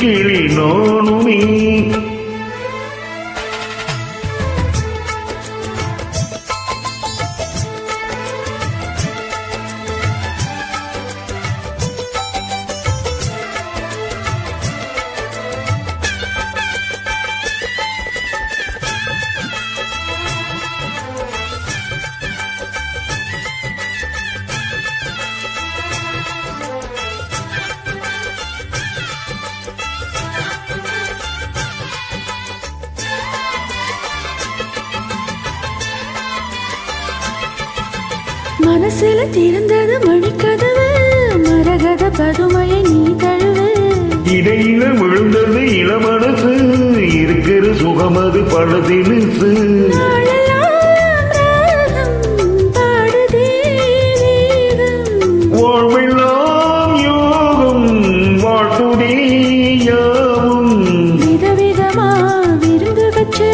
பட்டு கிளி மனசுல திறந்தது மணிக்கதவு மரகத பதுமையை நீ தழுவு. இடையில விழுந்தது இளமனசு இருக்கிற சுகமது பழதினுசு. வாழ்வெல்லாம் யோகம் வாழ்த்துதே யாவும். விதவிதமா விருந்து வச்சு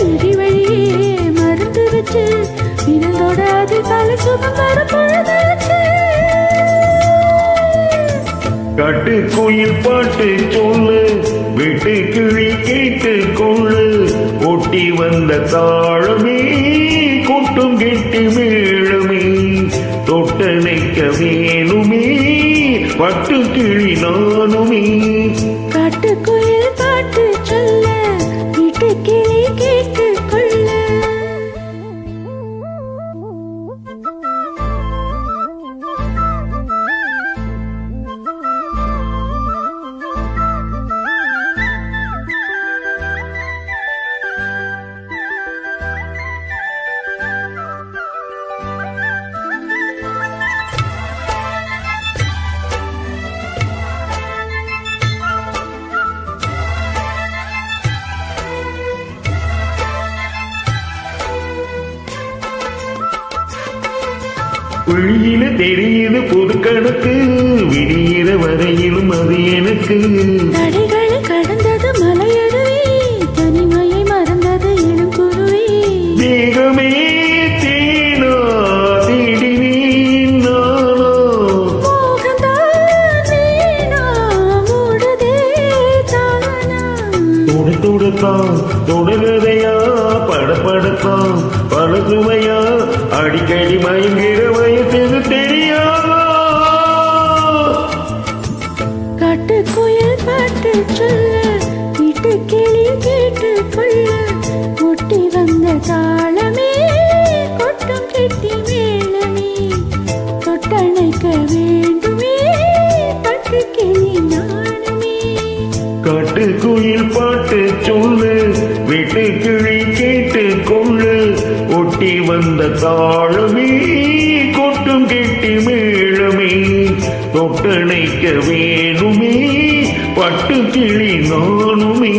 விழி வழியே மருந்து வச்சு விருந்தோட அது சுகம் வரும் பாட்டு சொல்லு வீட்டு கிழி கேட்டு கொள்ளு. ஒட்டி வந்த தாழமே கொட்டும் கெட்டி மேளமே. தொட்டணைக்க வேணுமே பட்டு கிழி நானுமே. விழியில தெரியுது புது கணக்கு. விடியிற வரையிலும் அது எனக்கு. தடைகளை கடந்தது மலையருவி. தனிமையை மறந்தது இளம் குருவி. தேகமே தொடு தொடுத்தான் தொடர்கதையா படப்படத்தான். அடிக்கடி மயங்கிற வயசு தெரியாதா? காட்டுக்குயில் பாட்டு சொல்ல வீட்டு கிளி கேட்டு கொள்ள ஒட்டி வந்த தாளமே ஒட்டி வந்த தாழமே கொட்டும் கெட்டி மேளமே தொட்டணைக்க வேணுமே பட்டு கிளி நானுமே.